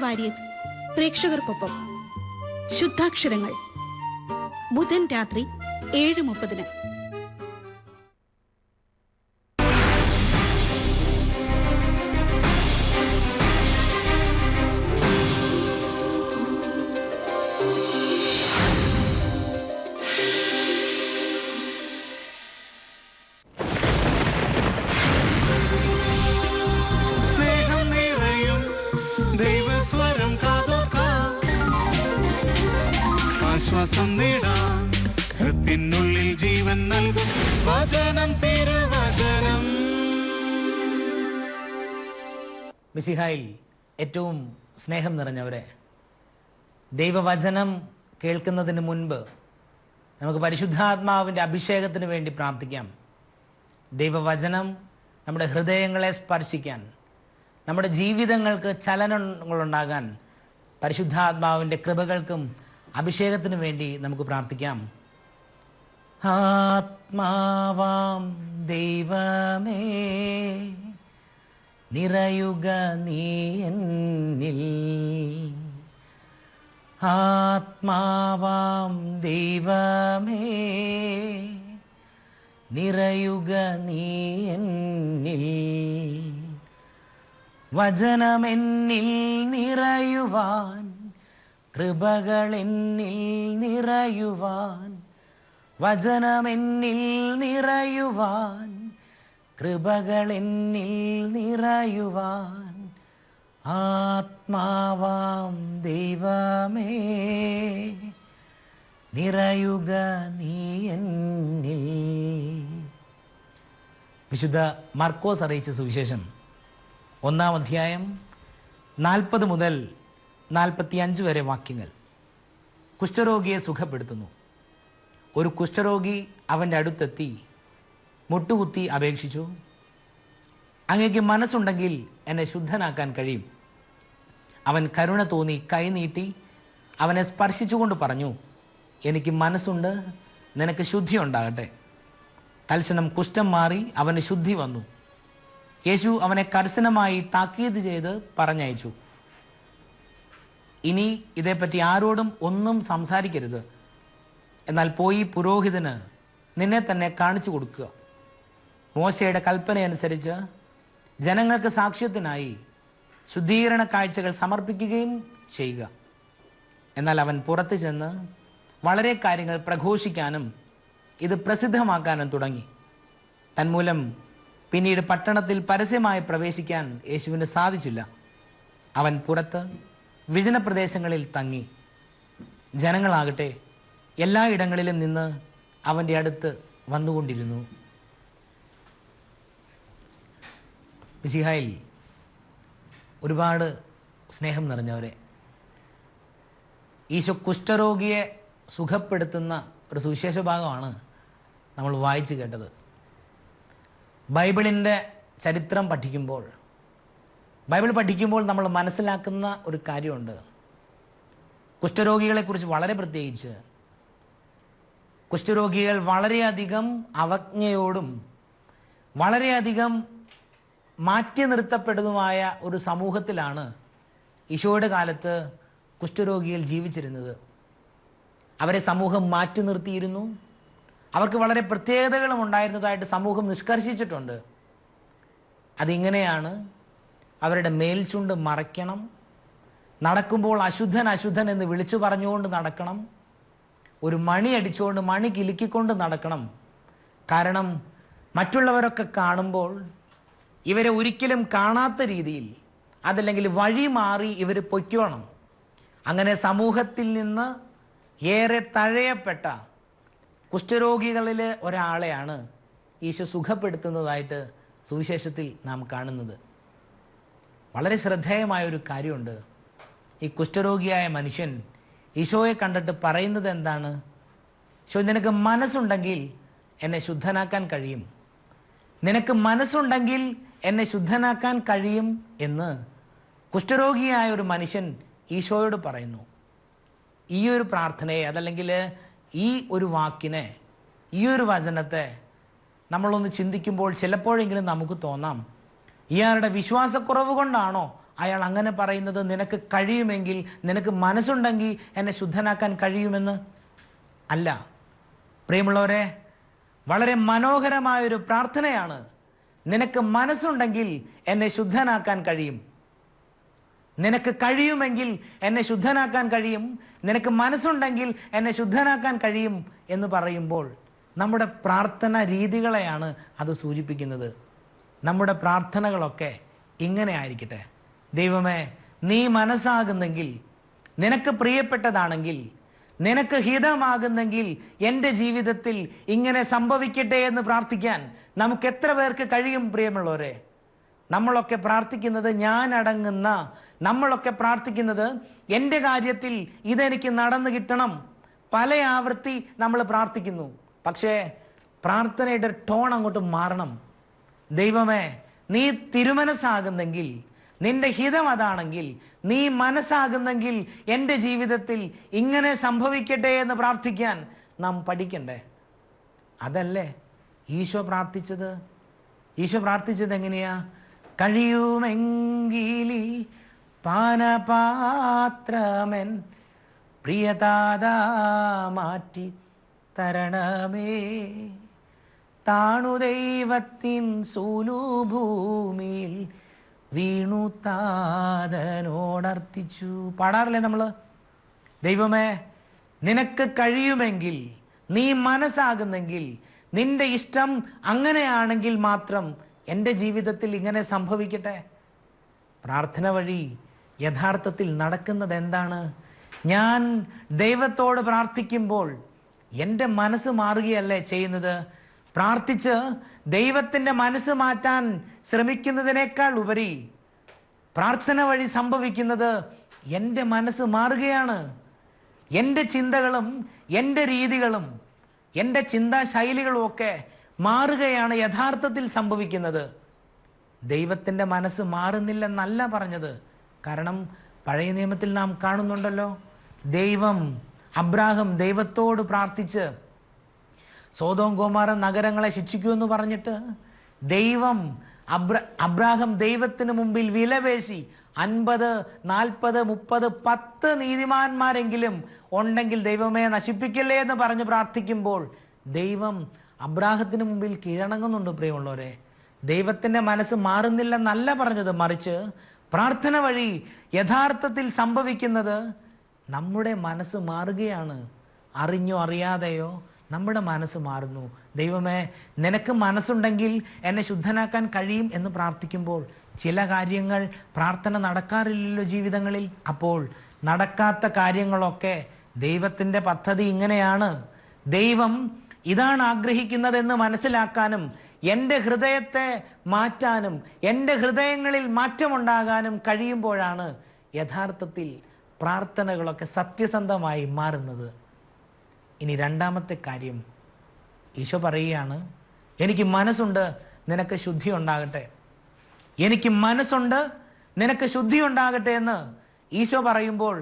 വാര്യത്ത് പ്രേക്ഷകർക്കൊപ്പം. ശുദ്ധാക്ഷരങ്ങൾ. ബുധൻ രാത്രി ഏഴ് മുപ്പതിന്. മിസിഹായിൽ ഏറ്റവും സ്നേഹം നിറഞ്ഞവരെ. ദൈവവചനം കേൾക്കുന്നതിന് മുൻപ് നമുക്ക് പരിശുദ്ധാത്മാവിന്റെ അഭിഷേകത്തിന് വേണ്ടി പ്രാർത്ഥിക്കാം. ദൈവവചനം നമ്മുടെ ഹൃദയങ്ങളെ സ്പർശിക്കാൻ നമ്മുടെ ജീവിതങ്ങൾക്ക് ചലനങ്ങളുണ്ടാകാൻ പരിശുദ്ധാത്മാവിന്റെ കൃപകൾക്കും അഭിഷേകത്തിനു വേണ്ടി നമുക്ക് പ്രാർത്ഥിക്കാം. ആത്മാവാം ദൈവമേ. നിറയുക നീ എന്നിൽ. ആത്മാവാം ദൈവമേ നിറയുക നീ എന്നിൽ. വചനമെന്നിൽ നിറയുവാൻ കൃപകളെന്നിൽ നിറയുവാൻ വചനമെന്നിൽ നിറയുവാൻ കൃപകളെന്നിൽ നിറയുവാൻ ആത്മാവാം ദൈവമേ. നിറയുക നീ എന്നിൽ. വിശുദ്ധ മർക്കോസ് അറിയിച്ച സുവിശേഷം ഒന്നാം അധ്യായം നാൽപ്പത് മുതൽ നാൽപ്പത്തി അഞ്ച് വരെ വാക്യങ്ങൾ. കുഷ്ഠരോഗിയെ സുഖപ്പെടുത്തുന്നു. ഒരു കുഷ്ഠരോഗി അവന്റെ അടുത്തെത്തി മുട്ടുകുത്തി അപേക്ഷിച്ചു. അങ്ങേക്ക് മനസ്സുണ്ടെങ്കിൽ എന്നെ ശുദ്ധനാക്കാൻ കഴിയും. അവൻ കരുണ തോന്നി കൈ നീട്ടി അവനെ സ്പർശിച്ചുകൊണ്ട് പറഞ്ഞു എനിക്ക് മനസ്സുണ്ട് നിനക്ക് ശുദ്ധി ഉണ്ടാകട്ടെ. തൽക്ഷണം കുഷ്ഠം മാറി അവന് ശുദ്ധി വന്നു. യേശു അവനെ കർശനമായി താക്കീത് ചെയ്ത് പറഞ്ഞയച്ചു. ഇനി ഇതേപ്പറ്റി ആരോടും ഒന്നും സംസാരിക്കരുത്. എന്നാൽ പോയി പുരോഹിതന് നിന്നെ തന്നെ കാണിച്ചു കൊടുക്കുക. മോശയുടെ കൽപ്പനയനുസരിച്ച് ജനങ്ങൾക്ക് സാക്ഷ്യത്തിനായി ശുദ്ധീകരണ കാഴ്ചകൾ സമർപ്പിക്കുകയും ചെയ്യുക. എന്നാൽ അവൻ പുറത്തു ചെന്ന് വളരെ കാര്യങ്ങൾ പ്രഘോഷിക്കാനും ഇത് പ്രസിദ്ധമാക്കാനും തുടങ്ങി. തന്മൂലം പിന്നീട് പട്ടണത്തിൽ പരസ്യമായി പ്രവേശിക്കാൻ യേശുവിന് സാധിച്ചില്ല. അവൻ പുറത്ത് വിജനപ്രദേശങ്ങളിൽ തങ്ങി. ജനങ്ങളാകട്ടെ എല്ലായിടങ്ങളിലും നിന്ന് അവന്റെ അടുത്ത് വന്നുകൊണ്ടിരുന്നു. മിശിഹായിൽ ഒരുപാട് സ്നേഹം നിറഞ്ഞവരെ. ഈശോ കുഷ്ഠരോഗിയെ സുഖപ്പെടുത്തുന്ന ഒരു സുവിശേഷ ഭാഗമാണ് നമ്മൾ വായിച്ചു കേട്ടത്. ബൈബിളിന്റെ ചരിത്രം പഠിക്കുമ്പോൾ ബൈബിൾ പഠിക്കുമ്പോൾ നമ്മൾ മനസ്സിലാക്കുന്ന ഒരു കാര്യമുണ്ട്. കുഷ്ഠരോഗികളെക്കുറിച്ച് വളരെ പ്രത്യേകിച്ച് കുഷ്ഠരോഗികൾ വളരെയധികം അവജ്ഞയോടും വളരെയധികം മാറ്റി നിർത്തപ്പെടുന്നതുമായ ഒരു സമൂഹത്തിലാണ് ഈശോയുടെ കാലത്ത് കുഷ്ഠരോഗികൾ ജീവിച്ചിരുന്നത്. അവരെ സമൂഹം മാറ്റി നിർത്തിയിരുന്നു. അവർക്ക് വളരെ പ്രത്യേകതകളും ഉണ്ടായിരുന്നതായിട്ട് സമൂഹം നിഷ്കർഷിച്ചിട്ടുണ്ട്. അതിങ്ങനെയാണ് അവരുടെ മേൽചുണ്ട് മറയ്ക്കണം. നടക്കുമ്പോൾ അശുദ്ധൻ അശുദ്ധൻ എന്ന് വിളിച്ചു പറഞ്ഞുകൊണ്ട് നടക്കണം. ഒരു മണി അടിച്ചുകൊണ്ട് മണി കിലുക്കിക്കൊണ്ട് നടക്കണം. കാരണം മറ്റുള്ളവരൊക്കെ കാണുമ്പോൾ ഇവരെ ഒരിക്കലും കാണാത്ത രീതിയിൽ അതല്ലെങ്കിൽ വഴി മാറി ഇവർ പൊയ്ക്കോണം. അങ്ങനെ സമൂഹത്തിൽ നിന്ന് ഏറെ തഴയപ്പെട്ട കുഷ്ഠരോഗികളിൽ ഒരാളെയാണ് ഈശോ സുഖപ്പെടുത്തുന്നതായിട്ട് സുവിശേഷത്തിൽ നാം കാണുന്നത്. വളരെ ശ്രദ്ധേയമായ ഒരു കാര്യമുണ്ട്. ഈ കുഷ്ഠരോഗിയായ മനുഷ്യൻ ഈശോയെ കണ്ടിട്ട് പറയുന്നത് എന്താണ്? ഈശോ നിനക്ക് മനസ്സുണ്ടെങ്കിൽ എന്നെ ശുദ്ധനാക്കാൻ കഴിയും. നിനക്ക് മനസ്സുണ്ടെങ്കിൽ എന്നെ ശുദ്ധനാക്കാൻ കഴിയും എന്ന് കുഷ്ഠരോഗിയായ ഒരു മനുഷ്യൻ ഈശോയോട് പറയുന്നു. ഈ ഒരു പ്രാർത്ഥനയെ അതല്ലെങ്കിൽ ഈ ഒരു വാക്കിനെ ഈ ഒരു വചനത്തെ നമ്മളൊന്ന് ചിന്തിക്കുമ്പോൾ ചിലപ്പോഴെങ്കിലും നമുക്ക് തോന്നാം ഇയാളുടെ വിശ്വാസക്കുറവ് കൊണ്ടാണോ അയാൾ അങ്ങനെ പറയുന്നത്? നിനക്ക് കഴിയുമെങ്കിൽ നിനക്ക് മനസ്സുണ്ടെങ്കിൽ എന്നെ ശുദ്ധനാക്കാൻ കഴിയുമെന്ന്? അല്ല. പ്രിയമുള്ളവരെ വളരെ മനോഹരമായൊരു പ്രാർത്ഥനയാണ് നിനക്ക് മനസ്സുണ്ടെങ്കിൽ എന്നെ ശുദ്ധനാക്കാൻ കഴിയും. നിനക്ക് കഴിയുമെങ്കിൽ എന്നെ ശുദ്ധനാക്കാൻ കഴിയും. നിനക്ക് മനസ്സുണ്ടെങ്കിൽ എന്നെ ശുദ്ധനാക്കാൻ കഴിയും എന്ന് പറയുമ്പോൾ നമ്മുടെ പ്രാർത്ഥന രീതികളെയാണ് അത് സൂചിപ്പിക്കുന്നത്. നമ്മുടെ പ്രാർത്ഥനകളൊക്കെ ഇങ്ങനെ ആയിരിക്കട്ടെ. ദൈവമേ നീ മനസ്സാകുന്നെങ്കിൽ നിനക്ക് പ്രിയപ്പെട്ടതാണെങ്കിൽ നിനക്ക് ഹിതമാകുന്നെങ്കിൽ എന്റെ ജീവിതത്തിൽ ഇങ്ങനെ സംഭവിക്കട്ടെ എന്ന് പ്രാർത്ഥിക്കാൻ നമുക്ക് എത്ര പേർക്ക് കഴിയും പ്രിയമുള്ളവരെ? നമ്മളൊക്കെ പ്രാർത്ഥിക്കുന്നത് ഞാൻ അടങ്ങുന്ന നമ്മളൊക്കെ പ്രാർത്ഥിക്കുന്നത് എന്റെ കാര്യത്തിൽ ഇതെനിക്ക് നടന്നു കിട്ടണം. പല ആവൃത്തി നമ്മൾ പ്രാർത്ഥിക്കുന്നു. പക്ഷേ പ്രാർത്ഥനയുടെ ടോൺ അങ്ങോട്ട് മാറണം. ദൈവമേ നീ തിരുമനസ്സാകുന്നെങ്കിൽ നിന്റെ ഹിതം അതാണെങ്കിൽ നീ മനസ്സാകുന്നെങ്കിൽ എന്റെ ജീവിതത്തിൽ ഇങ്ങനെ സംഭവിക്കട്ടെ എന്ന് പ്രാർത്ഥിക്കാൻ നാം പഠിക്കണ്ടേ? അതല്ലേ ഈശോ പ്രാർത്ഥിച്ചത്? ഈശോ പ്രാർത്ഥിച്ചത് എങ്ങനെയാ? കഴിയുമെങ്കിലി പാനപാത്രമൻ പ്രിയതാത മാറ്റി തരണമേ. താണു ദൈവത്തിൻ സൂനുഭൂമിയിൽ വീണു താതനോടർത്തിച്ചു. പാടാറില്ലേ നമ്മൾ ദൈവമേ നിനക്ക് കഴിയുമെങ്കിൽ നീ മനസ്സാകുന്നെങ്കിൽ നിന്റെ ഇഷ്ടം അങ്ങനെയാണെങ്കിൽ മാത്രം എന്റെ ജീവിതത്തിൽ ഇങ്ങനെ സംഭവിക്കട്ടെ? പ്രാർത്ഥന വഴി യഥാർത്ഥത്തിൽ നടക്കുന്നത് എന്താണ്? ഞാൻ ദൈവത്തോട് പ്രാർത്ഥിക്കുമ്പോൾ എന്റെ മനസ്സ് മാറുകയല്ലേ ചെയ്യുന്നത്? പ്രാർത്ഥിച്ച് ദൈവത്തിന്റെ മനസ്സ് മാറ്റാൻ ശ്രമിക്കുന്നതിനേക്കാൾ ഉപരി പ്രാർത്ഥന വഴി സംഭവിക്കുന്നത് എന്റെ മനസ്സ് മാറുകയാണ്. എന്റെ ചിന്തകളും എന്റെ രീതികളും എന്റെ ചിന്താശൈലികളും ഒക്കെ മാറുകയാണ് യഥാർത്ഥത്തിൽ സംഭവിക്കുന്നത്. ദൈവത്തിന്റെ മനസ്സ് മാറുന്നില്ലെന്നല്ല പറഞ്ഞത്. കാരണം പഴയ നിയമത്തിൽ നാം കാണുന്നുണ്ടല്ലോ ദൈവം അബ്രാഹം ദൈവത്തോട് പ്രാർത്ഥിച്ച് സോതോം ഗോമാര നഗരങ്ങളെ ശിക്ഷിക്കൂ എന്ന് പറഞ്ഞിട്ട് ദൈവം അബ്ര അബ്രാഹം ദൈവത്തിന് മുമ്പിൽ വിലപേശി അൻപത് നാൽപ്പത് മുപ്പത് പത്ത് നീതിമാന്മാരെങ്കിലും ഉണ്ടെങ്കിൽ ദൈവമേ നശിപ്പിക്കല്ലേ എന്ന് പറഞ്ഞ് പ്രാർത്ഥിക്കുമ്പോൾ ദൈവം അബ്രാഹത്തിന് മുമ്പിൽ കീഴടങ്ങുന്നുണ്ട് പ്രിയമുള്ളവരെ. ദൈവത്തിന്റെ മനസ്സ് മാറുന്നില്ലെന്നല്ല പറഞ്ഞത്. മറിച്ച് പ്രാർത്ഥന വഴി യഥാർത്ഥത്തിൽ സംഭവിക്കുന്നത് നമ്മുടെ മനസ്സ് മാറുകയാണ്. അറിഞ്ഞോ അറിയാതെയോ നമ്മുടെ മനസ്സ് മാറുന്നു. ദൈവമേ നിനക്ക് മനസ്സുണ്ടെങ്കിൽ എന്നെ ശുദ്ധനാക്കാൻ കഴിയും എന്ന് പ്രാർത്ഥിക്കുമ്പോൾ ചില കാര്യങ്ങൾ പ്രാർത്ഥന നടക്കാറില്ലല്ലോ ജീവിതങ്ങളിൽ. അപ്പോൾ നടക്കാത്ത കാര്യങ്ങളൊക്കെ ദൈവത്തിന്റെ പദ്ധതി ഇങ്ങനെയാണ്. ദൈവം ഇതാണ് ആഗ്രഹിക്കുന്നതെന്ന് മനസ്സിലാക്കാനും എന്റെ ഹൃദയത്തെ മാറ്റാനും എന്റെ ഹൃദയങ്ങളിൽ മാറ്റമുണ്ടാകാനും കഴിയുമ്പോഴാണ് യഥാർത്ഥത്തിൽ പ്രാർത്ഥനകളൊക്കെ സത്യസന്ധമായി മാറുന്നത്. ഇനി രണ്ടാമത്തെ കാര്യം ഈശോ പറയുകയാണ് എനിക്ക് മനസ്സുണ്ട് നിനക്ക് ശുദ്ധി ഉണ്ടാകട്ടെ എനിക്ക് മനസ്സുണ്ട് നിനക്ക് ശുദ്ധി ഉണ്ടാകട്ടെ എന്ന് ഈശോ പറയുമ്പോൾ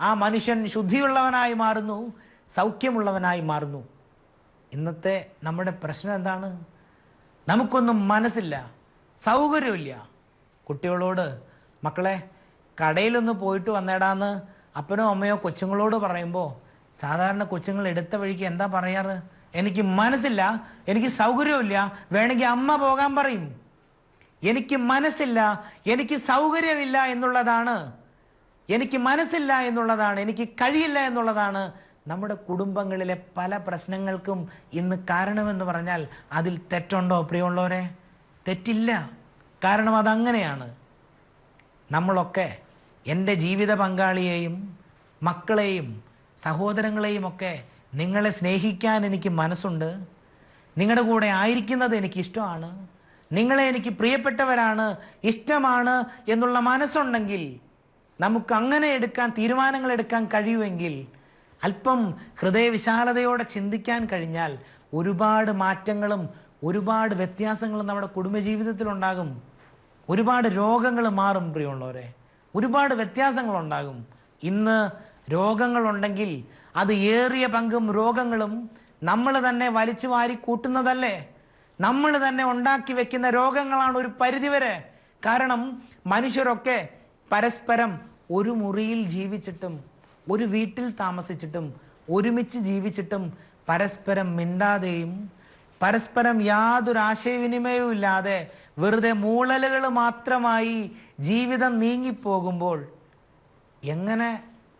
ആ മനുഷ്യൻ ശുദ്ധിയുള്ളവനായി മാറുന്നു സൗഖ്യമുള്ളവനായി മാറുന്നു. ഇന്നത്തെ നമ്മുടെ പ്രശ്നം എന്താണ്? നമുക്കൊന്നും മനസ്സില്ല സൗകര്യമില്ല. കുട്ടികളോട് മക്കളെ കടയിലൊന്ന് പോയിട്ട് വന്നേടാന്ന് അപ്പനോ അമ്മയോ കൊച്ചുങ്ങളോട് പറയുമ്പോൾ സാധാരണ കൊച്ചുങ്ങൾ എടുത്ത വഴിക്ക് എന്താ പറയാറ്? എനിക്ക് മനസ്സില്ല എനിക്ക് സൗകര്യമില്ല വേണമെങ്കിൽ അമ്മ പോകാൻ പറയും. എനിക്ക് മനസ്സില്ല എനിക്ക് സൗകര്യമില്ല എന്നുള്ളതാണ്. എനിക്ക് മനസ്സില്ല എന്നുള്ളതാണ് എനിക്ക് കഴിയില്ല എന്നുള്ളതാണ്. നമ്മുടെ കുടുംബങ്ങളിലെ പല പ്രശ്നങ്ങൾക്കും ഇന്ന് കാരണമെന്ന് പറഞ്ഞാൽ അതിൽ തെറ്റുണ്ടോ പ്രിയമുള്ളവരെ? തെറ്റില്ല. കാരണം അതങ്ങനെയാണ്. നമ്മളൊക്കെ എന്റെ ജീവിത പങ്കാളിയെയും മക്കളെയും സഹോദരങ്ങളെയും ഒക്കെ നിങ്ങളെ സ്നേഹിക്കാൻ എനിക്ക് മനസ്സുണ്ട്. നിങ്ങളുടെ കൂടെ ആയിരിക്കുന്നത് എനിക്ക് ഇഷ്ടമാണ്. നിങ്ങളെ എനിക്ക് പ്രിയപ്പെട്ടവരാണ് ഇഷ്ടമാണ് എന്നുള്ള മനസ്സുണ്ടെങ്കിൽ നമുക്ക് അങ്ങനെ എടുക്കാൻ തീരുമാനങ്ങൾ എടുക്കാൻ കഴിയുമെങ്കിൽ അല്പം ഹൃദയവിശാലതയോടെ ചിന്തിക്കാൻ കഴിഞ്ഞാൽ ഒരുപാട് മാറ്റങ്ങളും ഒരുപാട് വ്യത്യാസങ്ങളും നമ്മുടെ കുടുംബജീവിതത്തിലുണ്ടാകും. ഒരുപാട് രോഗങ്ങൾ മാറും പ്രിയമുള്ളവരെ. ഒരുപാട് വ്യത്യാസങ്ങളുണ്ടാകും. ഇന്ന് രോഗങ്ങളുണ്ടെങ്കിൽ അത് ഏറിയ പങ്കും രോഗങ്ങളും നമ്മൾ തന്നെ വലിച്ചു വാരി കൂട്ടുന്നതല്ലേ? നമ്മൾ തന്നെ ഉണ്ടാക്കി വെക്കുന്ന രോഗങ്ങളാണ് ഒരു പരിധിവരെ. കാരണം മനുഷ്യരൊക്കെ പരസ്പരം ഒരു മുറിയിൽ ജീവിച്ചിട്ടും ഒരു വീട്ടിൽ താമസിച്ചിട്ടും ഒരുമിച്ച് ജീവിച്ചിട്ടും പരസ്പരം മിണ്ടാതെയും പരസ്പരം യാതൊരു ആശയവിനിമയവും ഇല്ലാതെ വെറുതെ മൂളലുകൾ മാത്രമായി ജീവിതം നീങ്ങിപ്പോകുമ്പോൾ എങ്ങനെ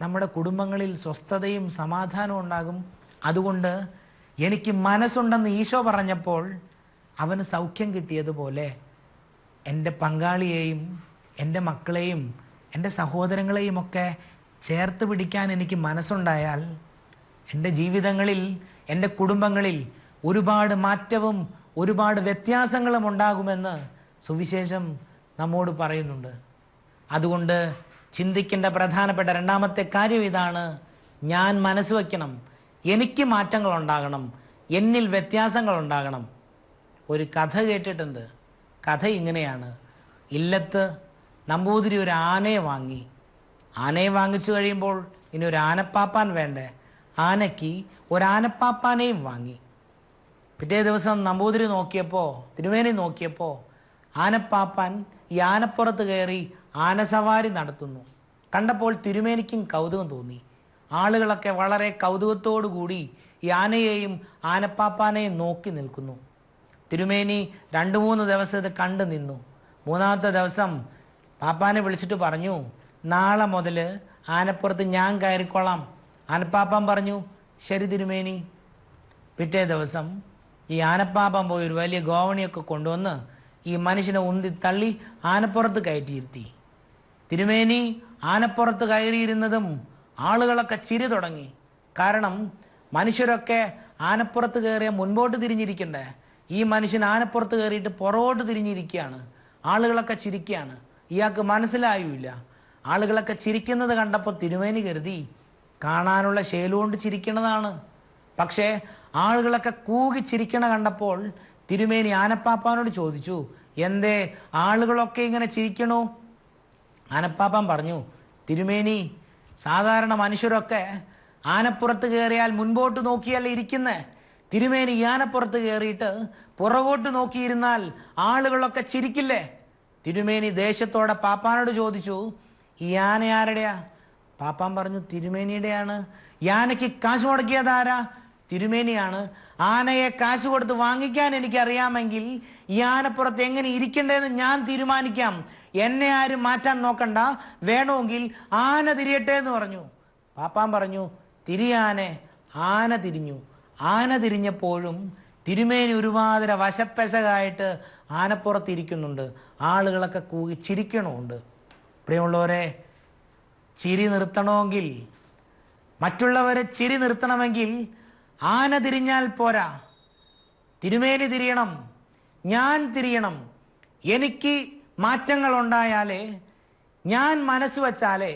നമ്മുടെ കുടുംബങ്ങളിൽ സ്വസ്ഥതയും സമാധാനവും ഉണ്ടാകും. അതുകൊണ്ട് എനിക്ക് മനസ്സുണ്ടെന്ന് ഈശോ പറഞ്ഞപ്പോൾ അവന് സൗഖ്യം കിട്ടിയതുപോലെ എന്റെ പങ്കാളിയെയും എന്റെ മക്കളെയും എന്റെ സഹോദരങ്ങളെയും ഒക്കെ ചേർത്ത് പിടിക്കാൻ എനിക്ക് മനസ്സുണ്ടായാൽ എന്റെ ജീവിതങ്ങളിൽ എന്റെ കുടുംബങ്ങളിൽ ഒരുപാട് മാറ്റവും ഒരുപാട് വ്യത്യാസങ്ങളും ഉണ്ടാകുമെന്ന് സുവിശേഷം നമ്മോട് പറയുന്നുണ്ട്. അതുകൊണ്ട് ചിന്തിക്കേണ്ട പ്രധാനപ്പെട്ട രണ്ടാമത്തെ കാര്യം ഇതാണ്. ഞാൻ മനസ്സ് വയ്ക്കണം. എനിക്ക് മാറ്റങ്ങൾ ഉണ്ടാകണം. എന്നിൽ വ്യത്യാസങ്ങൾ ഉണ്ടാകണം. ഒരു കഥ കേട്ടിട്ടുണ്ട്. കഥ ഇങ്ങനെയാണ്. ഇല്ലത്ത് നമ്പൂതിരി ഒരു ആനയെ വാങ്ങി. ആനയെ വാങ്ങിച്ചു കഴിയുമ്പോൾ ഇനി ഒരു ആനപ്പാപ്പാൻ വേണ്ടേ? ആനയ്ക്ക് ഒരു ആനപ്പാപ്പാനെയും വാങ്ങി. പിറ്റേ ദിവസം നമ്പൂതിരി നോക്കിയപ്പോൾ തിരുവേനി നോക്കിയപ്പോൾ ആനപ്പാപ്പാൻ ഈ ആനപ്പുറത്ത് കയറി ആനസവാരി നടത്തുന്നു. കണ്ടപ്പോൾ തിരുമേനിക്കും കൗതുകം തോന്നി. ആളുകളൊക്കെ വളരെ കൗതുകത്തോടു കൂടി ഈ ആനയെയും ആനപ്പാപ്പാനെയും നോക്കി നിൽക്കുന്നു. തിരുമേനി രണ്ട് മൂന്ന് ദിവസം ഇത് കണ്ടു നിന്നു. മൂന്നാമത്തെ ദിവസം പാപ്പാനെ വിളിച്ചിട്ട് പറഞ്ഞു നാളെ മുതൽ ആനപ്പുറത്ത് ഞാൻ കയറിക്കൊള്ളാം ആനപ്പാപ്പൻ പറഞ്ഞു ശരി തിരുമേനി. പിറ്റേ ദിവസം ഈ ആനപ്പാപ്പൻ പോയി ഒരു വലിയ ഗോവണിയൊക്കെ കൊണ്ടുവന്ന് ഈ മനുഷ്യനെ ഉന്തി തള്ളി ആനപ്പുറത്ത് കയറ്റിയിരുത്തി തിരുമേനി ആനപ്പുറത്ത് കയറിയിരുന്നതും ആളുകളൊക്കെ ചിരി തുടങ്ങി. കാരണം മനുഷ്യരൊക്കെ ആനപ്പുറത്ത് കയറിയ മുൻപോട്ട് തിരിഞ്ഞിരിക്കണ്ടേ? ഈ മനുഷ്യൻ ആനപ്പുറത്ത് കയറിയിട്ട് പുറകോട്ട് തിരിഞ്ഞിരിക്കുകയാണ്. ആളുകളൊക്കെ ചിരിക്കുകയാണ്. ഇയാൾക്ക് മനസ്സിലായുമില്ല. ആളുകളൊക്കെ ചിരിക്കുന്നത് കണ്ടപ്പോൾ തിരുമേനി കരുതി കാണാനുള്ള ശേലുകൊണ്ട് ചിരിക്കണതാണ്. പക്ഷേ ആളുകളൊക്കെ കൂകി ചിരിക്കണ കണ്ടപ്പോൾ തിരുമേനി ആനപ്പാപ്പാനോട് ചോദിച്ചു എന്തേ ആളുകളൊക്കെ ഇങ്ങനെ ചിരിക്കണോ? ആനപ്പാപ്പാൻ പറഞ്ഞു തിരുമേനി സാധാരണ മനുഷ്യരൊക്കെ ആനപ്പുറത്ത് കയറിയാൽ മുൻപോട്ട് നോക്കിയല്ല ഇരിക്കുന്നേ? തിരുമേനി ആനപ്പുറത്ത് കയറിയിട്ട് പുറകോട്ട് നോക്കിയിരുന്നാൽ ആളുകളൊക്കെ ചിരിക്കില്ലേ? തിരുമേനി ദേശത്തോടെ പാപ്പാനോട് ചോദിച്ചു ഈ ആന ആരുടെയാ? പാപ്പാൻ പറഞ്ഞു തിരുമേനിയുടെയാണ്. ഈ ആനയ്ക്ക് കാശ് മുടക്കിയത് ആരാ തിരുമേനിയാണ്. ആനയെ കാശ് കൊടുത്ത് വാങ്ങിക്കാൻ എനിക്കറിയാമെങ്കിൽ ഈ ആനപ്പുറത്ത് എങ്ങനെ ഇരിക്കണ്ടേന്ന് ഞാൻ തീരുമാനിക്കാം. എന്നെ ആരും മാറ്റാൻ നോക്കണ്ട. വേണമെങ്കിൽ ആന തിരിയട്ടെ എന്ന് പറഞ്ഞു. പാപ്പാൻ പറഞ്ഞു തിരിയാനെ. ആന തിരിഞ്ഞു. ആന തിരിഞ്ഞപ്പോഴും തിരുമേനി ഒരുമാതിര വശപ്പെസകായിട്ട് ആനപ്പുറത്തിരിക്കുന്നുണ്ട് ആളുകളൊക്കെ കൂകി ചിരിക്കണമുണ്ട്. പ്രിയമുള്ളവരെ ചിരി നിർത്തണമെങ്കിൽ മറ്റുള്ളവരെ ചിരി നിർത്തണമെങ്കിൽ ആന തിരിഞ്ഞാൽ പോരാ. തിരുമേനി തിരിയണം ഞാൻ തിരിയണം. എനിക്ക് മാറ്റങ്ങൾ ഉണ്ടായാലേ ഞാൻ മനസ്സ് വച്ചാലേ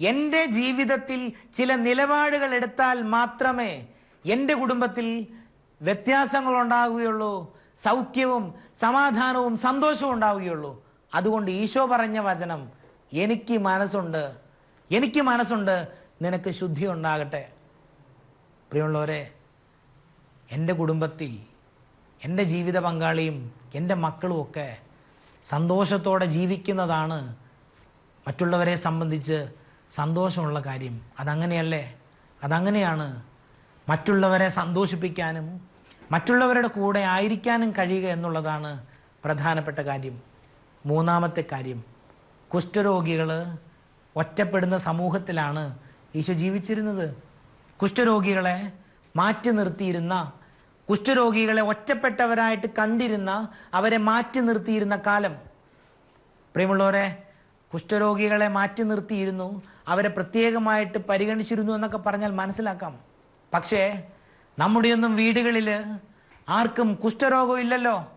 എന്റെ ജീവിതത്തിൽ ചില നിലപാടുകൾ എടുത്താൽ മാത്രമേ എന്റെ കുടുംബത്തിൽ വ്യത്യാസങ്ങൾ ഉണ്ടാവുകയുള്ളൂ സൗഖ്യവും സമാധാനവും സന്തോഷവും ഉണ്ടാവുകയുള്ളൂ. അതുകൊണ്ട് ഈശോ പറഞ്ഞ വചനം എനിക്ക് മനസ്സുണ്ട് എനിക്ക് മനസ്സുണ്ട് നിനക്ക് ശുദ്ധി ഉണ്ടാകട്ടെ. പ്രിയമുള്ളവരെ എന്റെ കുടുംബത്തിൽ എന്റെ ജീവിത പങ്കാളിയും എന്റെ മക്കളും ഒക്കെ സന്തോഷത്തോടെ ജീവിക്കുന്നതാണ് മറ്റുള്ളവരെ സംബന്ധിച്ച് സന്തോഷമുള്ള കാര്യം. അതങ്ങനെയല്ലേ? അതങ്ങനെയാണ് മറ്റുള്ളവരെ സന്തോഷിപ്പിക്കാനും മറ്റുള്ളവരുടെ കൂടെ ആയിരിക്കാനും കഴിയുക എന്നുള്ളതാണ് പ്രധാനപ്പെട്ട കാര്യം. മൂന്നാമത്തെ കാര്യം കുഷ്ഠരോഗികൾ ഒറ്റപ്പെടുന്ന സമൂഹത്തിലാണ് ഈശോ ജീവിച്ചിരുന്നത്. കുഷ്ഠരോഗികളെ മാറ്റി നിർത്തിയിരുന്ന കുഷ്ഠരോഗികളെ ഒറ്റപ്പെട്ടവരായിട്ട് കണ്ടിരുന്ന അവരെ മാറ്റി നിർത്തിയിരുന്ന കാലം. പ്രിയമുള്ളവരെ കുഷ്ഠരോഗികളെ മാറ്റി നിർത്തിയിരുന്നു അവരെ പ്രത്യേകമായിട്ട് പരിഗണിച്ചിരുന്നു എന്നൊക്കെ പറഞ്ഞാൽ മനസ്സിലാക്കാം. പക്ഷേ നമ്മുടെയൊന്നും വീടുകളിൽ ആർക്കും കുഷ്ഠരോഗം ഇല്ലല്ലോ.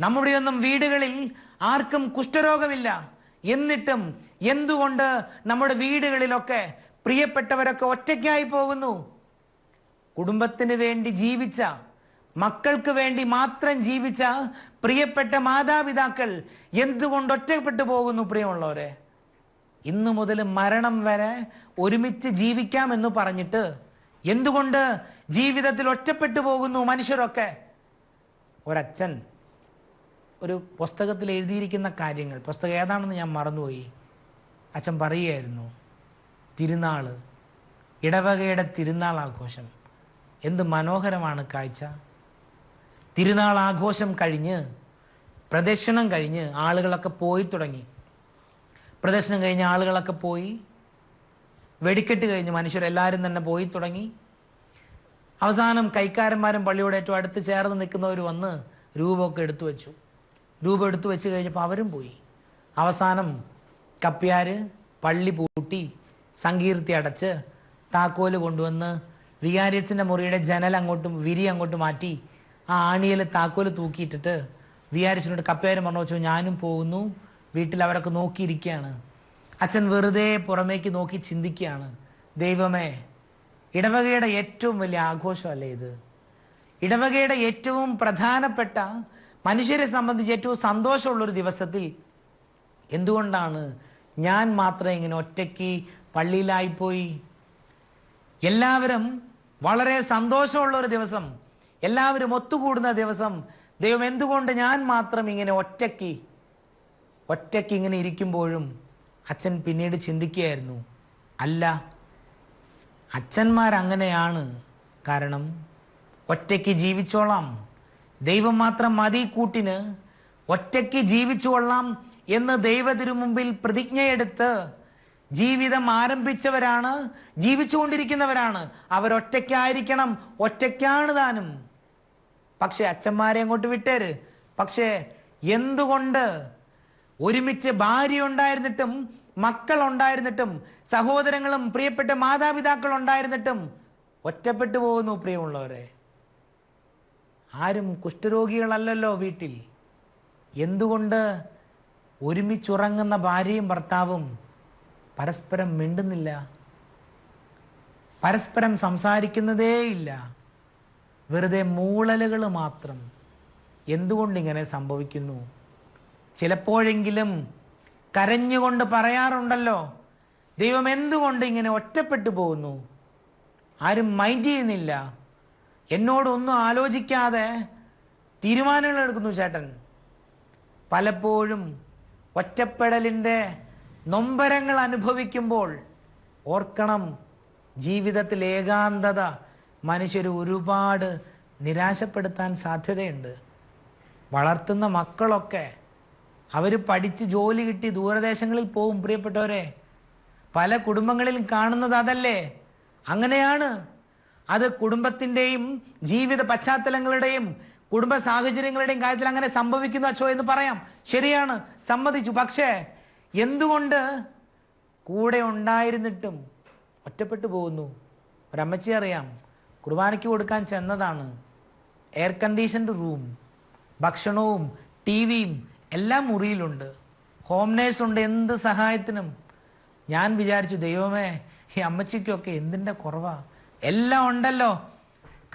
നമ്മുടെയൊന്നും വീടുകളിൽ ആർക്കും കുഷ്ഠരോഗമില്ല. എന്നിട്ടും എന്തുകൊണ്ട് നമ്മുടെ വീടുകളിലൊക്കെ പ്രിയപ്പെട്ടവരൊക്കെ ഒറ്റയ്ക്കായി പോകുന്നു? കുടുംബത്തിന് വേണ്ടി ജീവിച്ച മക്കൾക്ക് വേണ്ടി മാത്രം ജീവിച്ച പ്രിയപ്പെട്ട മാതാപിതാക്കൾ എന്തുകൊണ്ട് ഒറ്റപ്പെട്ടു പോകുന്നു പ്രിയമുള്ളവരെ? ഇന്നു മുതൽ മരണം വരെ ഒരുമിച്ച് ജീവിക്കാം എന്ന് പറഞ്ഞിട്ട് എന്തുകൊണ്ട് ജീവിതത്തിൽ ഒറ്റപ്പെട്ടു പോകുന്നു മനുഷ്യരൊക്കെ? ഒരച്ഛൻ ഒരു പുസ്തകത്തിൽ എഴുതിയിരിക്കുന്ന കാര്യങ്ങൾ. പുസ്തകം ഏതാണെന്ന് ഞാൻ മറന്നുപോയി. അച്ഛൻ പറയുകയായിരുന്നു തിരുനാൾ ഇടവകയുടെ തിരുനാൾ ആഘോഷം. എന്ത് മനോഹരമാണ് കാഴ്ച. തിരുനാൾ ആഘോഷം കഴിഞ്ഞ് പ്രദക്ഷിണം കഴിഞ്ഞ് ആളുകളൊക്കെ പോയി തുടങ്ങി. പ്രദക്ഷിണം കഴിഞ്ഞ് ആളുകളൊക്കെ പോയി. വെടിക്കെട്ട് കഴിഞ്ഞ് മനുഷ്യരെല്ലാവരും തന്നെ പോയി തുടങ്ങി. അവസാനം കൈക്കാരന്മാരും പള്ളിയോട് ഏറ്റവും അടുത്ത് ചേർന്ന് നിൽക്കുന്നവർ വന്ന് രൂപമൊക്കെ എടുത്തു വെച്ചു. രൂപം എടുത്തു വെച്ച് കഴിഞ്ഞപ്പോൾ അവരും പോയി. അവസാനം കപ്പ്യാർ പള്ളി പൂട്ടി സങ്കീർത്തി അടച്ച് താക്കോൽ കൊണ്ടുവന്ന് വികാരിയച്ഛന്റെ മുറിയുടെ ജനൽ അങ്ങോട്ടും വിരി അങ്ങോട്ട് മാറ്റി ആ ആണിയിൽ താക്കോൽ തൂക്കിയിട്ടിട്ട് വിചാരിച്ചിട്ടുണ്ട്. കപ്പയാരും പറഞ്ഞു വെച്ചു ഞാനും പോകുന്നു. വീട്ടിൽ അവരൊക്കെ നോക്കിയിരിക്കുകയാണ്. അച്ഛൻ വെറുതെ പുറമേക്ക് നോക്കി ചിന്തിക്കുകയാണ്. ദൈവമേ ഇടവകയുടെ ഏറ്റവും വലിയ ആഘോഷമല്ലേ ഇത്? ഇടവകയുടെ ഏറ്റവും പ്രധാനപ്പെട്ട മനുഷ്യരെ സംബന്ധിച്ച് ഏറ്റവും സന്തോഷമുള്ളൊരു ദിവസത്തിൽ എന്തുകൊണ്ടാണ് ഞാൻ മാത്രം ഇങ്ങനെ ഒറ്റയ്ക്ക് പള്ളിയിലായിപ്പോയി? എല്ലാവരും വളരെ സന്തോഷമുള്ള ഒരു ദിവസം എല്ലാവരും ഒത്തുകൂടുന്ന ദിവസം ദൈവം എന്തുകൊണ്ട് ഞാൻ മാത്രം ഇങ്ങനെ ഒറ്റയ്ക്ക് ഒറ്റയ്ക്ക് ഇങ്ങനെ ഇരിക്കുമ്പോഴും അച്ഛൻ പിന്നീട് ചിന്തിക്കുകയായിരുന്നു അല്ല അച്ഛന്മാരങ്ങനെയാണ് കാരണം ഒറ്റയ്ക്ക് ജീവിച്ചോളാം. ദൈവം മാത്രം മതി കൂട്ടിന്. ഒറ്റയ്ക്ക് ജീവിച്ചുകൊള്ളാം എന്ന് ദൈവത്തിനു മുമ്പിൽ പ്രതിജ്ഞയെടുത്ത് ജീവിതം ആരംഭിച്ചവരാണ് ജീവിച്ചുകൊണ്ടിരിക്കുന്നവരാണ്. അവരൊറ്റയ്ക്കായിരിക്കണം ഒറ്റയ്ക്കാണ് താനും. പക്ഷെ അച്ഛന്മാരെ അങ്ങോട്ട് വിട്ടേര്. പക്ഷേ എന്തുകൊണ്ട് ഒരുമിച്ച് ഭാര്യ ഉണ്ടായിരുന്നിട്ടും മക്കൾ ഉണ്ടായിരുന്നിട്ടും സഹോദരങ്ങളും പ്രിയപ്പെട്ട മാതാപിതാക്കൾ ഉണ്ടായിരുന്നിട്ടും ഒറ്റപ്പെട്ടു പോകുന്നു പ്രിയമുള്ളവരെ. ആരും കുഷ്ഠരോഗികളല്ലല്ലോ വീട്ടിൽ. എന്തുകൊണ്ട് ഒരുമിച്ചുറങ്ങുന്ന ഭാര്യയും ഭർത്താവും പരസ്പരം മിണ്ടുന്നില്ല. പരസ്പരം സംസാരിക്കുന്നതേയില്ല വെറുതെ മൂളലുകൾ മാത്രം. എന്തുകൊണ്ടിങ്ങനെ സംഭവിക്കുന്നു? ചിലപ്പോഴെങ്കിലും കരഞ്ഞുകൊണ്ട് പറയാറുണ്ടല്ലോ ദൈവം എന്തുകൊണ്ട് ഇങ്ങനെ ഒറ്റപ്പെട്ടു പോകുന്നു? ആരും മൈൻഡ് ചെയ്യുന്നില്ല. എന്നോടൊന്നും ആലോചിക്കാതെ തീരുമാനങ്ങൾ എടുക്കുന്നു ചേട്ടൻ. പലപ്പോഴും ഒറ്റപ്പെടലിന്റെ നൊമ്പരങ്ങൾ അനുഭവിക്കുമ്പോൾ ഓർക്കണം ജീവിതത്തിൽ ഏകാന്തത മനുഷ്യർ ഒരുപാട് നിരാശപ്പെടുത്താൻ സാധ്യതയുണ്ട്. വളർത്തുന്ന മക്കളൊക്കെ അവർ പഠിച്ച് ജോലി കിട്ടി ദൂരദേശങ്ങളിൽ പോവും പ്രിയപ്പെട്ടവരെ. പല കുടുംബങ്ങളിലും കാണുന്നത് അതല്ലേ? അങ്ങനെയാണ്. അത് കുടുംബത്തിന്റെയും ജീവിത പശ്ചാത്തലങ്ങളുടെയും കുടുംബ സാഹചര്യങ്ങളുടെയും കാര്യത്തിൽ അങ്ങനെ സംഭവിക്കുന്നു അച്ചോ എന്ന് പറയാം. ശരിയാണ്. സമ്മതിച്ചു. പക്ഷേ എന്തുകൊണ്ട് കൂടെ ഉണ്ടായിരുന്നിട്ടും ഒറ്റപ്പെട്ടു പോകുന്നു? ഒരമ്മച്ചി അറിയാം കുർബാനയ്ക്ക് കൊടുക്കാൻ ചെന്നതാണ്. എയർ കണ്ടീഷൻഡ് റൂം ഭക്ഷണവും ടി വിയും എല്ലാം മുറിയിലുണ്ട്. ഹോം നേഴ്സ് ഉണ്ട് എന്ത് സഹായത്തിനും? ഞാൻ വിചാരിച്ചു ദൈവമേ ഈ അമ്മച്ചിക്കൊക്കെ എന്തിന്റെ കുറവാ? എല്ലാം ഉണ്ടല്ലോ.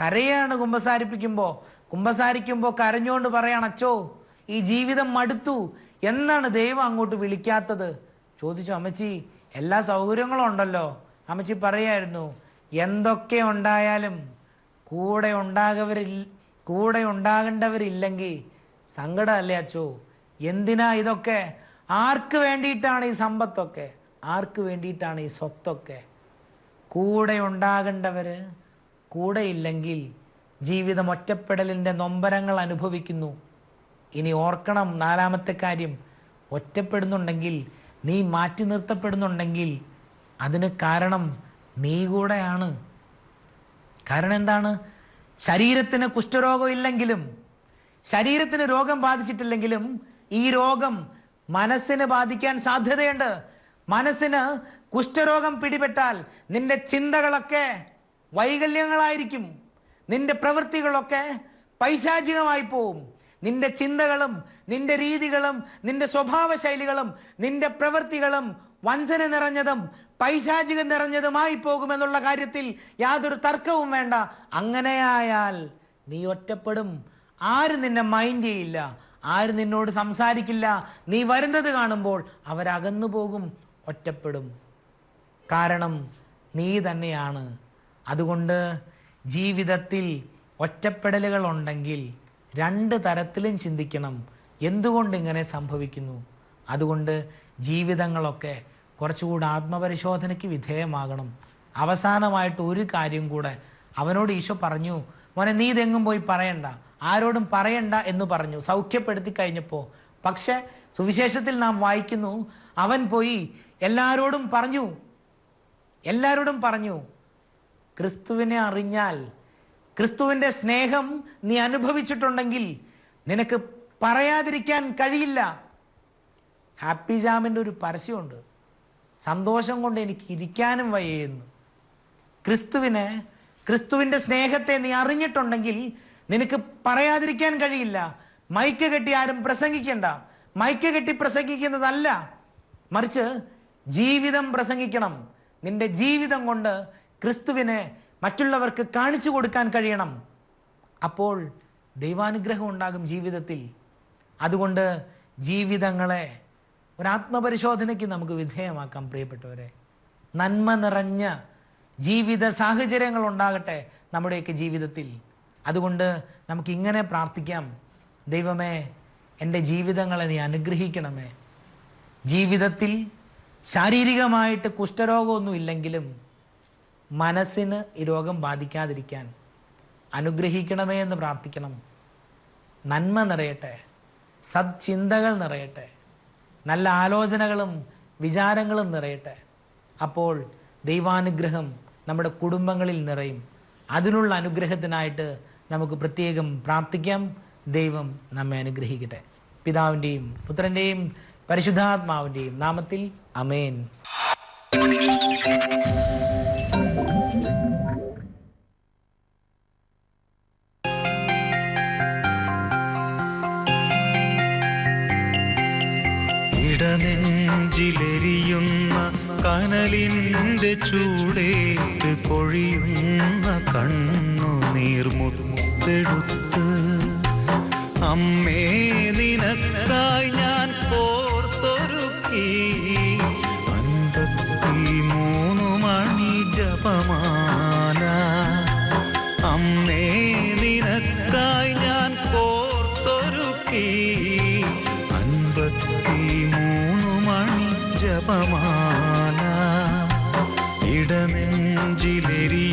കരയാണ് കുമ്പസാരിപ്പിക്കുമ്പോൾ കുമ്പസാരിക്കുമ്പോൾ കരഞ്ഞുകൊണ്ട് പറയണം അച്ചോ ഈ ജീവിതം മടുത്തു. എന്നാണ് ദൈവം അങ്ങോട്ട് വിളിക്കാത്തത്? ചോദിച്ചു അമ്മച്ചി എല്ലാ സൗകര്യങ്ങളും ഉണ്ടല്ലോ. അമ്മച്ചി പറയായിരുന്നു എന്തൊക്കെ ഉണ്ടായാലും കൂടെ ഉണ്ടാകവരിൽ കൂടെ ഉണ്ടാകേണ്ടവരില്ലെങ്കിൽ സങ്കടമല്ലേ അച്ചോ എന്തിനാ ഇതൊക്കെ? ആർക്ക് വേണ്ടിയിട്ടാണ് ഈ സമ്പത്തൊക്കെ? ആർക്ക് വേണ്ടിയിട്ടാണ് ഈ സ്വത്തൊക്കെ? കൂടെ ഉണ്ടാകേണ്ടവർ കൂടെ ഇല്ലെങ്കിൽ ജീവിതം ഒറ്റപ്പെടലിന്റെ നൊമ്പരങ്ങൾ അനുഭവിക്കുന്നു. ഇനി ഓർക്കണം നാലാമത്തെ കാര്യം. ഒറ്റപ്പെടുന്നുണ്ടെങ്കിൽ നീ മാറ്റി നിർത്തപ്പെടുന്നുണ്ടെങ്കിൽ അതിന് കാരണം നീ കൂടെയാണ്. കാരണം എന്താണ്? ശരീരത്തിന് കുഷ്ഠരോഗം ഇല്ലെങ്കിലും ശരീരത്തിന് രോഗം ബാധിച്ചിട്ടില്ലെങ്കിലും ഈ രോഗം മനസ്സിന് ബാധിക്കാൻ സാധ്യതയുണ്ട്. മനസ്സിന് കുഷ്ഠരോഗം പിടിപെട്ടാൽ നിന്റെ ചിന്തകളൊക്കെ വൈകല്യങ്ങളായിരിക്കും. നിന്റെ പ്രവൃത്തികളൊക്കെ പൈശാചികമായി പോവും. നിന്റെ ചിന്തകളും നിന്റെ രീതികളും നിന്റെ സ്വഭാവ ശൈലികളും നിന്റെ പ്രവൃത്തികളും വഞ്ചന നിറഞ്ഞതും പൈശാചികം നിറഞ്ഞതുമായി പോകുമെന്നുള്ള കാര്യത്തിൽ യാതൊരു തർക്കവും വേണ്ട. അങ്ങനെയായാൽ നീ ഒറ്റപ്പെടും. ആരും നിന്നെ മൈൻഡ് ചെയ്യില്ല. ആരും നിന്നോട് സംസാരിക്കില്ല. നീ വരുന്നത് കാണുമ്പോൾ അവരകന്നു പോകും ഒറ്റപ്പെടും. കാരണം നീ തന്നെയാണ്. അതുകൊണ്ട് ജീവിതത്തിൽ ഒറ്റപ്പെടലുകൾ ഉണ്ടെങ്കിൽ രണ്ട് തരത്തിലും ചിന്തിക്കണം. എന്തുകൊണ്ട് ഇങ്ങനെ സംഭവിക്കുന്നു? അതുകൊണ്ട് ജീവിതങ്ങളൊക്കെ കുറച്ചുകൂടി ആത്മപരിശോധനയ്ക്ക് വിധേയമാകണം. അവസാനമായിട്ട് ഒരു കാര്യം കൂടെ അവനോട് ഈശോ പറഞ്ഞു മോനെ നീ ഇതെങ്ങും പോയി പറയണ്ട. ആരോടും പറയണ്ട എന്ന് പറഞ്ഞു. സൗഖ്യപ്പെടുത്തി കഴിഞ്ഞപ്പോൾ പക്ഷെ സുവിശേഷത്തിൽ നാം വായിക്കുന്നു അവൻ പോയി എല്ലാവരോടും പറഞ്ഞു. എല്ലാവരോടും പറഞ്ഞു ക്രിസ്തുവിനെ അറിഞ്ഞാൽ ക്രിസ്തുവിന്റെ സ്നേഹം നീ അനുഭവിച്ചിട്ടുണ്ടെങ്കിൽ നിനക്ക് പറയാതിരിക്കാൻ കഴിയില്ല. ഹാപ്പി ജാമിന്റെ ഒരു പരസ്യമുണ്ട്. സന്തോഷം കൊണ്ട് എനിക്ക് ഇരിക്കാനും വയ്യെന്ന്. ക്രിസ്തുവിനെ ക്രിസ്തുവിന്റെ സ്നേഹത്തെ നീ അറിഞ്ഞിട്ടുണ്ടെങ്കിൽ നിനക്ക് പറയാതിരിക്കാൻ കഴിയില്ല. മൈക്ക് കെട്ടി ആരും പ്രസംഗിക്കണ്ട. മൈക്ക് കെട്ടി പ്രസംഗിക്കുന്നതല്ല. മറിച്ച് ജീവിതം പ്രസംഗിക്കണം. നിന്റെ ജീവിതം കൊണ്ട് ക്രിസ്തുവിനെ മറ്റുള്ളവർക്ക് കാണിച്ചു കൊടുക്കാൻ കഴിയണം. അപ്പോൾ ദൈവാനുഗ്രഹം ഉണ്ടാകും ജീവിതത്തിൽ. അതുകൊണ്ട് ജീവിതങ്ങളെ ഒരു ആത്മപരിശോധനയ്ക്ക് നമുക്ക് വിധേയമാക്കാം പ്രിയപ്പെട്ടവരെ. നന്മ നിറഞ്ഞ ജീവിത സാഹചര്യങ്ങൾ ഉണ്ടാകട്ടെ നമ്മുടെയൊക്കെ ജീവിതത്തിൽ. അതുകൊണ്ട് നമുക്ക് ഇങ്ങനെ പ്രാർത്ഥിക്കാം. ദൈവമേ എന്റെ ജീവിതങ്ങളെ നീ അനുഗ്രഹിക്കണമേ. ജീവിതത്തിൽ ശാരീരികമായിട്ട് കുഷ്ഠരോഗമൊന്നും ഇല്ലെങ്കിലും മനസ്സിന് ഈ രോഗം ബാധിക്കാതിരിക്കാൻ അനുഗ്രഹിക്കണമേ എന്ന് പ്രാർത്ഥിക്കണം. നന്മ നിറയട്ടെ. സദ്ചിന്തകൾ നിറയട്ടെ. നല്ല ആലോചനകളും വിചാരങ്ങളും നിറയട്ടെ. അപ്പോൾ ദൈവാനുഗ്രഹം നമ്മുടെ കുടുംബങ്ങളിൽ നിറയും. അതിനുള്ള അനുഗ്രഹത്തിനായിട്ട് നമുക്ക് പ്രത്യേകം പ്രാർത്ഥിക്കാം. ദൈവം നമ്മെ അനുഗ്രഹിക്കട്ടെ. പിതാവിന്റെയും പുത്രന്റെയും പരിശുദ്ധാത്മാവിന്റെയും നാമത്തിൽ അമേൻ. കനലിന്റെ ചൂടേറ്റ് കൊഴിയുന്ന കണ്ണു നീർമുത്തെടുത്ത് അമ്മേ ഇടനെഞ്ചിലെരിയുന്ന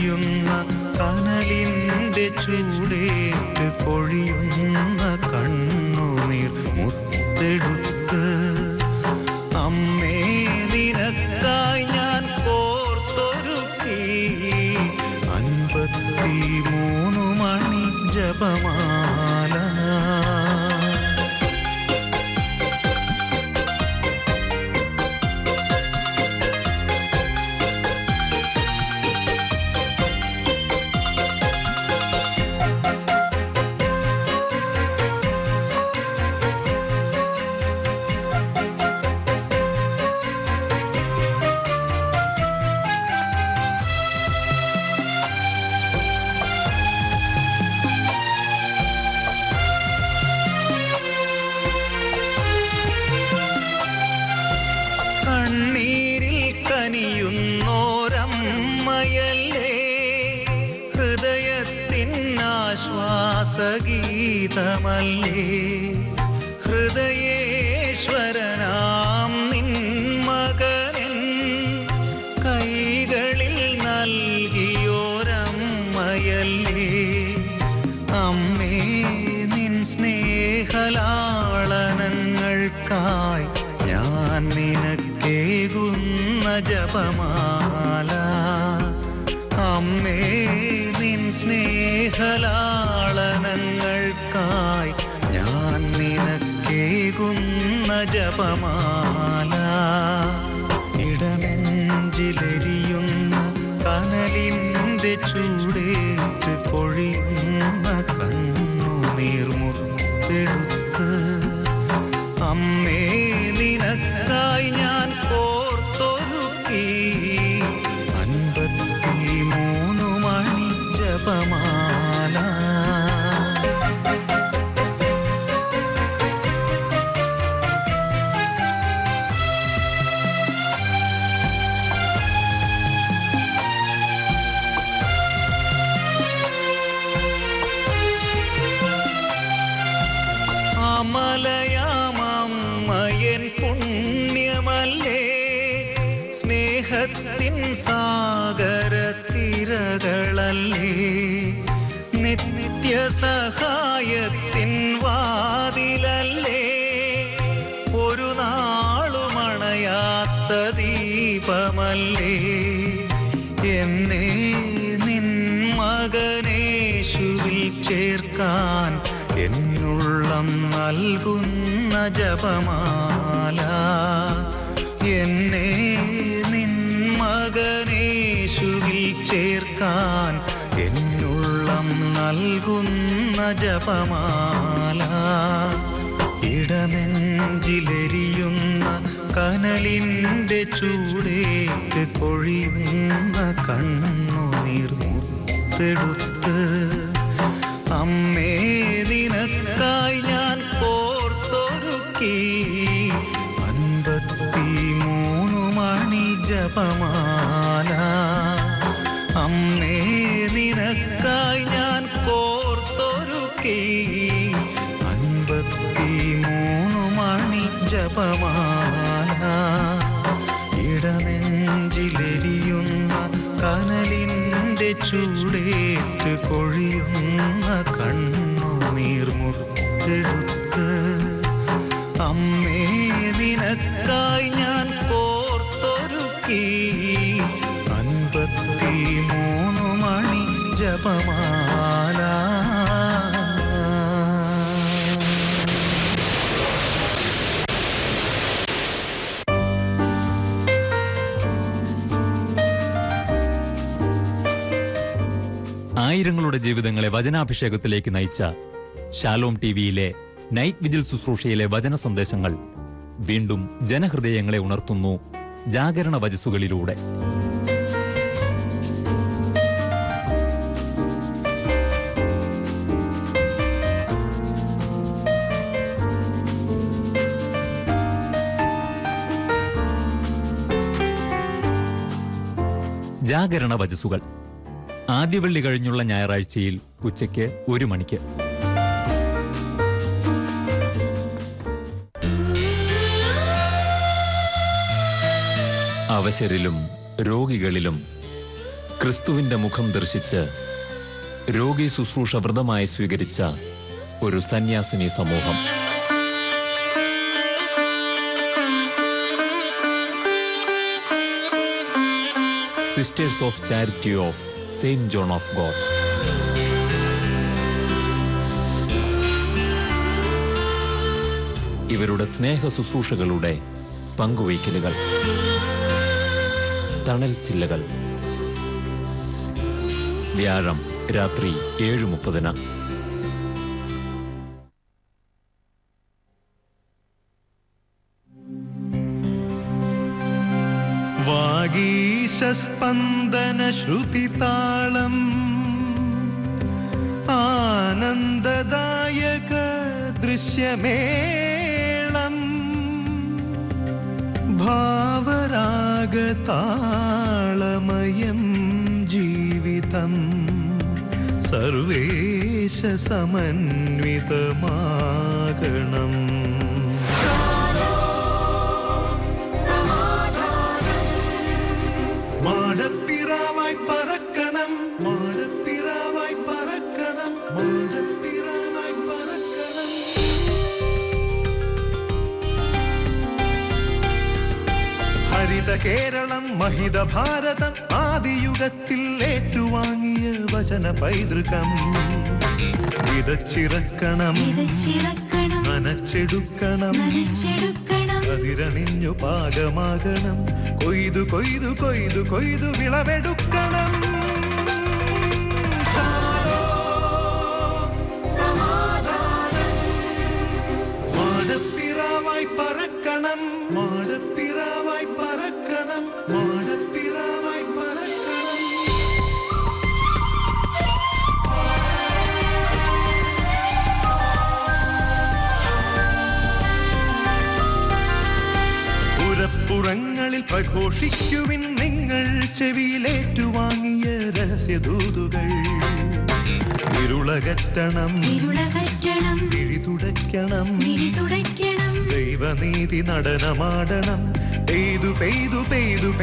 ആശ്വാസഗീതമല്ലേ അമ്മേ നിനക്കായി ഞാൻ മകനേശുവിൽ ചേർക്കാൻ എന്നുള്ളം നൽകുന്ന ജപമാല. എന്നെ നിൻ മകനേശുവിൽ ചേർക്കാൻ എന്നുള്ളം നൽകുന്ന ജപമാല. ഇടനെഞ്ചിലെരിയുന്ന കനലിന്റെ ചൂടേറ്റ് കൊഴിയുന്ന കണ്ണുനീർ മുത്തെടുത്ത് അമ്മേ നിനക്കായി ഞാൻ കോർത്തൊരുക്കി അൻപത്തി മൂന്ന് മണി ജപമാല. അമ്മേ നിനക്കായി ഞാൻ കോർത്തൊരുക്കി അൻപത്തി മൂന്ന് മണി ജപമാല. ഇടനെഞ്ചിലേ ചൂടേറ്റ് കൊഴിയുന്ന കണ്ണു മുത്തെടുത്ത് അമ്മേ നിനക്കായി ഞാൻ കോർത്തൊരുക്കി. അൻപത്തി മൂന്ന് മണി ജപമാല ആയിരങ്ങളുടെ ജീവിതങ്ങളെ വചനാഭിഷേകത്തിലേക്ക് നയിച്ച ഷാലോം ടി വിയിലെ നൈറ്റ് വിജിൽ ശുശ്രൂഷയിലെ വചന സന്ദേശങ്ങൾ വീണ്ടും ജനഹൃദയങ്ങളെ ഉണർത്തുന്നു ജാഗരണ വചസ്സുകളിലൂടെ. ജാഗരണ വചസ്സുകൾ ആദ്യ വെള്ളി കഴിഞ്ഞുള്ള ഞായറാഴ്ചയിൽ ഉച്ചയ്ക്ക് ഒരു മണിക്ക്. അവശരിലും രോഗികളിലും ക്രിസ്തുവിന്റെ മുഖം ദർശിച്ച് രോഗി ശുശ്രൂഷ വ്രതമായി സ്വീകരിച്ച ഒരു സന്യാസിനി സമൂഹം. Sisters of Charity of Saint John of God ഇവരുടെ സ്നേഹ ശുശ്രൂഷകളുടെ പങ്കുവയ്ക്കലുകൾ തണൽ ചില്ലകൾ. വ്യാഴം രാത്രി ഏഴ് മുപ്പതിന്. വാഗീശസ്പന്ദന ശ്രുതിതാളം. ആനന്ദദായക ദൃശ്യമേളം. ഭാവരാഗതാളമയം ജീവിതം സർവേശ സമന്വിതമാകണം. പറക്കണം മാടപ്പിറാവായി പറക്കണം. മാടപ്പിറാവായി പറക്കണം. ഹരിത കേരളം മഹിത ഭാരതം ആദിയുഗത്തിൽ ഏറ്റുവാങ്ങിയ വചന പൈതൃകം. വിതച്ചിറക്കണം. നനച്ചെടുക്കണം. കതിരണിഞ്ഞു പാകമാകണം. കൊയ്തു കൊയ്തു കൊയ്തു കൊയ്തു വിളവെടുക്കണം. പുരപ്പുറങ്ങളിൽ പ്രഘോഷിക്കുവിൻ നിങ്ങൾ ചെവിയിലേറ്റുവാങ്ങിയ രഹസ്യദൂതുകൾ. ഇരുളകറ്റണം. ഇരുളകറ്റണം. ദൈവനീതി നടനമാടണം. പെയ്തു പെയ്തു പെയ്തു